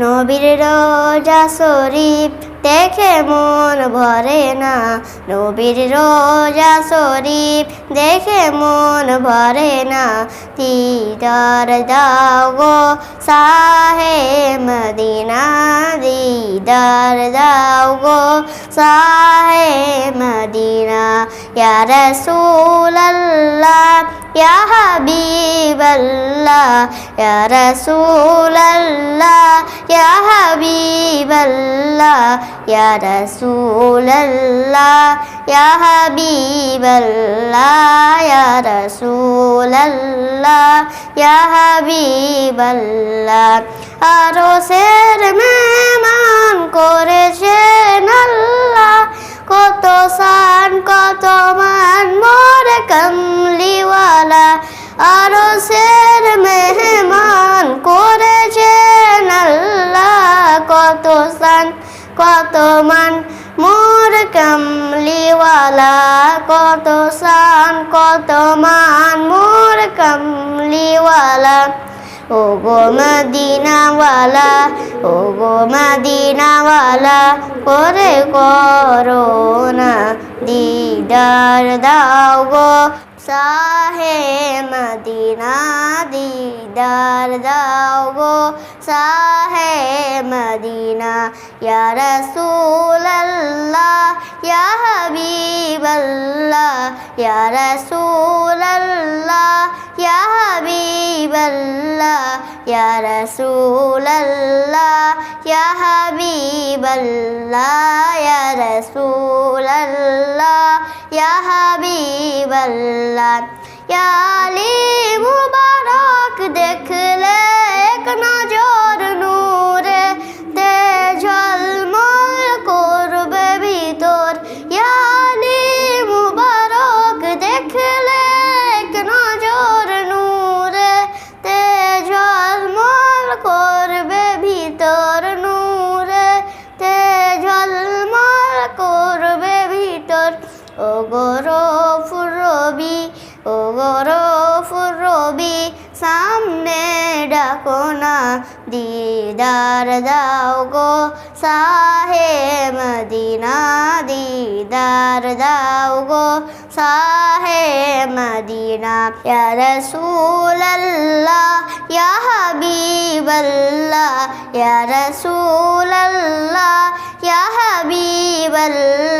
নবীর রোজা শরীফ দেখে মন ভরে না। নবীর রোজা শরীফ দেখে মন ভরে না। দিদার দাও গো সাহে মদিনা, দিদার দাও গো সাহে মদিনা। ইয়া রাসূলাল্লাহ, ইয়া হাবিবাল্লাহ ইয়া রাসূলাল্লাহ ইয়া হাবিবাল্লাহ ইয়া রাসূলাল্লাহ ইয়া হাবিবাল্লাহ ইয়া রাসূলাল্লাহ ইয়া হাবিবাল্লাহ আরও সের মেহমান করেছেন আল্লাহ। কত সান, কত কত মান মোর কমলিওয়ালা কত সান কত মান, মোর কমলিওয়ালা। ও গো মদিনাওয়ালা ও গো মদিনাওয়ালা করে করো না দিদার দাও গো, সাহে মদিনা। দিদার দাও গো সাহে মদিনা ইয়া রাসূলাল্লাহ ইয়া হাবিবাল্লাহ ইয়া রাসূলাল্লাহ ইয়া হাবিবাল্লাহ ইয়া রাসূলাল্লাহ ইয়া হাবিবাল্লাহ ইয়া রাসূলাল্লাহ ইয়া হাবিবাল্লাহ やりもばらくでくれ彼女 সামনে ডাকো না দিদার দাও গো সাহে মদিনা দিদার দাও গো সাহে মদিনা ইয়া রাসূলাল্লাহ ইয়া হাবিবাল্লাহ ইয়া রাসূলাল্লাহ ইয়া হাবিবাল্লাহ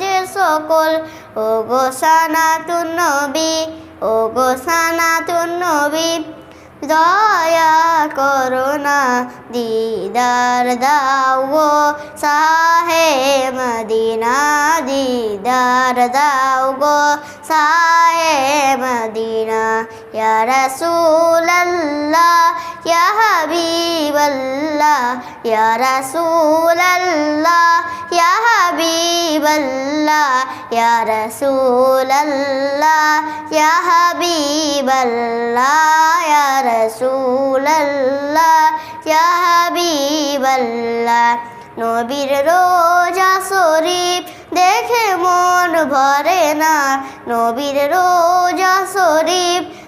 যে সকল। ও গো সানাতুন নবী, ও গো সানাতুন নবী, দয়া করো না দিদার দাও সাহে মদিনা, দিদার দাও গো সাহে মদিনা। ইয়া রাসূলাল্লাহ, ইয়া হাবিবাল্লাহ, ইয়া রাসূলাল্লাহ, ইয়া হাবিবাল্লাহ, ইয়া রাসূলাল্লাহ, ইয়া হাবিবাল্লাহ, ইয়া রাসূলাল্লাহ, ইয়া হাবিবাল্লাহ। নবীর রোজা শরীফ দেখে মন ভরে না। নবীর রোজা শরীফ